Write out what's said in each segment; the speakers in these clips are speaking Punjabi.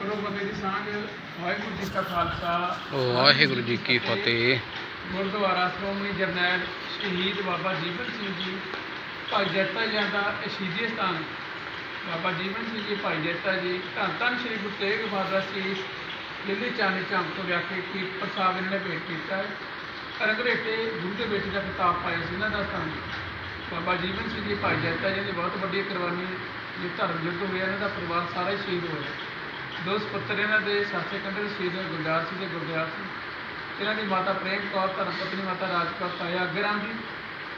ਕਰੋ ਬੰਦੇ ਦੀ ਸਾਂਝ ਵਾਹਿਗੁਰੂ ਜੀ ਕਾ ਖਾਲਸਾ। ਵਾਹਿਗੁਰੂ ਜੀ ਕੀ ਫਤਿਹ। ਗੁਰਦੁਆਰਾ ਸ਼੍ਰੋਮਣੀ ਜਰਨੈਲ ਸ਼ਹੀਦ ਬਾਬਾ ਜੀਵਨ ਸਿੰਘ ਜੀ ਭਾਈ ਜੱਤਾ ਜੀ ਦਾ ਸ਼ਹੀਦੀ ਸਥਾਨ। ਬਾਬਾ ਜੀਵਨ ਸਿੰਘ ਜੀ ਭਾਈ ਜੱਤਾ ਜੀ ਧੰਨ ਧੰਨ ਸ਼੍ਰੀ ਗੁਰੂ ਤੇਗ ਬਹਾਦਰ ਜੀ ਦਿੱਲੀ ਚਾਂਦੀ ਚੌਂਕ ਤੋਂ ਲਿਆ ਕੇ ਕੀ ਪ੍ਰਸਾਦ ਇਹਨਾਂ ਨੇ ਭੇਟ ਕੀਤਾ ਹੈ। ਰੰਗਰੇਟੇ ਗੁਰੂ ਦੇ ਬੇਟੇ ਦਾ ਕਿਤਾਬ ਪਾਇਆ ਸੀ ਇਹਨਾਂ ਦਾ ਸਥਾਨ। ਬਾਬਾ ਜੀਵਨ ਸਿੰਘ ਜੀ ਭਾਈ ਜੱਤਾ ਜੀ ਦੀ ਬਹੁਤ ਵੱਡੀ ਕੁਰਬਾਨੀ ਜੇ ਧਰਮ ਯੁੱਧ ਹੋਇਆ ਇਹਨਾਂ ਦਾ ਪਰਿਵਾਰ ਸਾਰਾ ਹੀ ਸ਼ਹੀਦ ਹੋਇਆ। ਦੋ ਸਪੁੱਤਰ ਇਹਨਾਂ ਦੇ ਸਾਸੇ ਕੰਡੇ ਸ਼ਹੀਦ ਹੋਏ ਗੁਰਦਾਸ ਸਿੰਘ ਤੇ ਗੁਰਦਿਆਲ ਸਿੰਘ ਇਹਨਾਂ ਦੀ ਮਾਤਾ ਪ੍ਰੇਮ ਕੌਰ, ਧਰਮ ਪਤਨੀ ਮਾਤਾ ਰਾਜਕੌਰ, ਤਾਇਆ ਅੱਗਰਾਮ ਜੀ।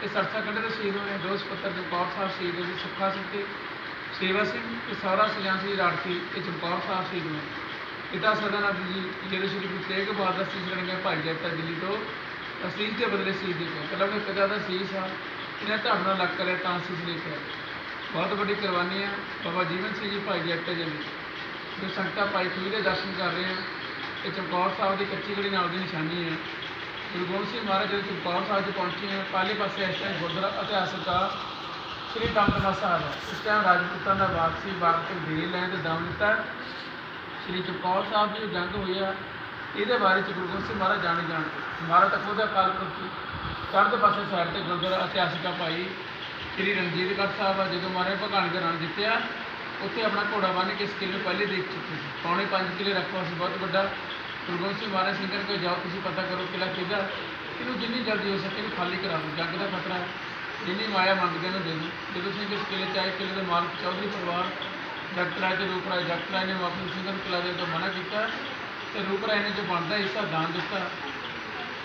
ਇਹ ਸਰਸਾ ਕੰਡੇ ਦੇ ਸ਼ਹੀਦ ਹੋਏ ਦੋ ਸਪੁੱਤਰ ਚਮਕੌਰ ਸਾਹਿਬ ਸ਼ਹੀਦ ਹੋਏ, ਸੁੱਖਾ ਸਿੰਘ ਤੇ ਸੇਵਾ ਸਿੰਘ ਤੇ ਸਾਰਾ ਸਜਾਨ ਸਿੰਘ ਰਾੜਕੀ ਇਹ ਚਮਕੌਰ ਸਾਹਿਬ ਸ਼ਹੀਦ ਹੋਏ। ਪਿਤਾ ਸਦਾਨੰਦ ਜੀ, ਜਿਹੜੇ ਸ਼੍ਰੀ ਗੁਰੂ ਤੇਗ ਬਹਾਦਰ ਸਿੰਘ ਜੀ ਨੇ ਭਾਈ ਜੈਤਾ ਦਿੱਲੀ ਤੋਂ ਅਸੀਸ ਦੇ ਬਦਲੇ ਸ਼ਹੀਦ ਦੇ ਮਤਲਬ ਇਹ ਪਿਤਾ ਦਾ ਸੀਸ ਆ, ਇਹਨੇ ਧਰਮ ਨਾਲ ਲੱਗ ਕਰਿਆ, ਤਾਂ ਸੀਸ ਲਿਖਿਆ ਬਹੁਤ ਵੱਡੀ ਕੁਰਬਾਨੀ ਆ। ਬਾਬਾ ਜੀਵਨ ਸਿੰਘ ਜੀ, ਭਾਈ ਜੈਤਾ ਜੀ ਜੋ ਸੰਗਤਾਂ ਭਾਈ ਖੂਹ ਦੇ ਦਰਸ਼ਨ ਕਰ ਰਹੇ ਆ। ਇਹ ਚਮਕੌਰ ਸਾਹਿਬ ਦੀ ਕੱਚੀ ਗੜੀ ਨਾਲ ਦੀ ਨਿਸ਼ਾਨੀ ਹੈ। ਗੁਰੂ ਗੋਬਿੰਦ ਸਿੰਘ ਮਹਾਰਾਜ ਜਦੋਂ ਚਮਕੌਰ ਸਾਹਿਬ 'ਚ ਪਹੁੰਚੇ ਹੈ ਪਾਲੇ ਪਾਸੇ ਇਸ ਟਾਈਮ ਗੁਰਦੁਆਰਾ ਇਤਿਹਾਸਕ ਆ ਸ੍ਰੀ ਦਮਦਮਾ ਸਾਹਿਬ ਹੈ ਇਸ ਟਾਈਮ ਰਾਜਪੂਤਾਂ ਦਾ ਬਾਗ ਸੀ ਬਾਗ ਤੋਂ ਦੇ ਲੈਣ ਤੇ ਦਮ ਦਿੱਤਾ। ਸ੍ਰੀ ਚਮਕੌਰ ਸਾਹਿਬ ਦੀ ਜੰਗ ਹੋਈ ਆ। ਇਹਦੇ ਬਾਰੇ ਚ ਗੁਰੂ ਗੋਬਿੰਦ ਸਿੰਘ ਮਹਾਰਾਜ ਜਾਣੇ ਜਾਣ ਮਹਾਰਾਜ ਤੱਕ ਉਹਦਾ ਕਾਲ ਪੁਰਖੀ ਚੜ੍ਹਦੇ ਪਾਸੇ ਸਾਈਡ ਤੇ ਗੁਰਦੁਆਰਾ ਇਤਿਹਾਸਿਕਾ ਭਾਈ ਸ੍ਰੀ ਰਣਜੀਤਗੜ੍ਹ ਸਾਹਿਬ ਆ, ਜਦੋਂ ਮਹਾਰਾਜ ਭਗਾਨ ਦੇ ਰਣ ਜਿੱਤਿਆ। ਉੱਥੇ ਆਪਣਾ ਘੋੜਾ ਬੰਨ੍ਹ ਕੇ ਇਸ ਨੂੰ ਪਹਿਲੇ ਦੇਖ ਚੁੱਕੇ ਸੀ। ਪੌਣੇ 5 ਕਿਲੇ ਰਕਬਾ ਸੀ ਬਹੁਤ ਵੱਡਾ ਗੁਰੂ ਗੋਬਿੰਦ ਸਿੰਘ ਮਹਾਰਾਜ ਸਿੰਘ ਕੋਲ ਜਾਓ, ਤੁਸੀਂ ਪਤਾ ਕਰੋ ਕਿਲਾ ਕਿਹਦਾ ਇਹਨੂੰ ਜਿੰਨੀ ਜਲਦੀ ਹੋ ਸਕੇ ਇਹਨੂੰ ਖਾਲੀ ਕਰਾ ਦਿਓ ਜੰਗ ਦਾ ਖਤਰਾ ਜਿੰਨੀ ਮਾਇਆ ਮੰਗਦੇ ਨੇ ਦੇ ਦਿਓ ਜਦੋਂ ਤੁਸੀਂ ਇਸ ਕਿਲੇ ਚ ਆਏ, ਕਿਲੇ ਦੇ ਮਾਲਕ ਚੌਧਰੀ ਪਰਿਵਾਰ ਡਾਕਟਰ ਰਾਏ ਤੇ ਰੂਪ ਰਾਏ ਡਾਕਟਰ ਨੇ ਆਪਣੀ ਸਿੰਘ ਨੂੰ ਕਿਲਾ ਦੇਣ ਤੋਂ ਮਨਾ ਕੀਤਾ ਤੇ ਰੂਪ ਰਾਏ ਨੇ ਜੋ ਬਣਦਾ ਹਿੱਸਾ ਦਾਨ ਦਿੱਤਾ।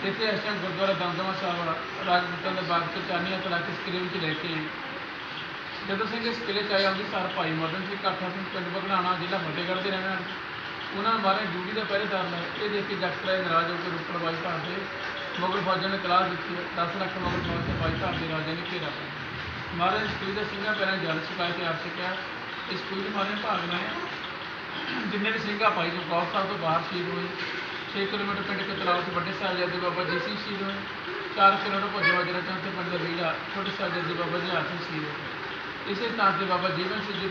ਇੱਥੇ ਇਸ ਟਾਈਮ ਗੁਰਦੁਆਰਾ ਦਮਦਮਾ ਸਾਹਿਬ ਰਾਜਪੂਤਾਂ ਦੇ ਬਾਗ ਤੋਂ ਚਾਨੀਆਂ ਤਲਾ ਕੇ ਇਸ ਕਿਲੇ ਵਿੱਚ ਲੈ ਕੇ ਆਏ। ਜਦੋਂ ਸਿੰਘ ਇਸ ਕਿਲੇ ਚ ਆਏ ਅੰਮ੍ਰਿਤਸਰ ਭਾਈ ਮਦਨ ਸਿੰਘ, ਕਾਠਾ ਸਿੰਘ, ਪਿੰਡ ਬਗਨਾਣਾ, ਜ਼ਿਲ੍ਹਾ ਫਤਿਹਗੜ੍ਹ ਦੇ ਰਹਿਣ ਵਾਲੇ। ਉਹਨਾਂ ਨੇ ਮਾਰੇ ਡਿਊਟੀ ਦਾ ਪਹਿਰੇਦਾਰ ਨੇ ਇਹ ਦੇਖ ਕੇ ਡਾਕਟਰ ਰਾਏ ਨਾਰਾਜ਼ ਹੋ ਕੇ ਰੁਪੜ ਬਾਈ ਧਾਰ ਦੇ ਮੁਗਲ ਫੌਜਾਂ ਨੇ ਤਲਾਸ਼ ਦਿੱਤੀ 10 ਲੱਖ ਮੁਗਲ ਫੌਜ ਦੇ ਬਾਈ ਧਾਰ ਦੇ ਰਾਜਾ ਨੇ ਘੇਰਾ ਪਾਇਆ ਮਹਾਰਾਜ ਇਸ ਕਿਲੇ ਦੇ ਸਿੰਘਾਂ ਪੈਰਾਂ ਜਲ ਛਕਾਏ ਤੇ ਆਪ ਸਕਿਆ ਇਸ ਕਿਲੇ ਦੇ ਮਾਰੇ ਭਾਗ ਨੇ ਜਿੰਨੇ ਵੀ ਸਿੰਘਾਂ ਭਾਈ ਜੋ ਗੌਰ ਸਾਹਿਬ ਤੋਂ ਬਾਹਰ ਸ਼ਹੀਦ ਹੋਏ 6 ਕਿਲੋਮੀਟਰ ਪਿੰਡ ਕਤਲਾਓ ਤੋਂ ਵੱਡੇ ਸਾਹਿਬਜ਼ਾਦੇ ਬਾਬਾ ਜੀ ਸਿੰਘ ਸ਼ਹੀਦ ਹੋਏ 4 ਕਿਲੋਮੀਟਰ ਭੱਜਵਾ ਜਿਹੜਾ ਚੌਥੇ ਪਿੰਡ ਦਾ ਵੀੜਾ ਛੋਟੇ ਸਾਹਿਬਜ਼ਾਦੇ ਬਾਬਾ ਜੀ ਹਾਥੀ ਸ਼ਹੀਦ ਹੋਏ। ਇਸੇ ਤਰ੍ਹਾਂ ਤੇ ਬਾਬਾ ਜੀਵਨ ਸਿੰਘ ਜੀ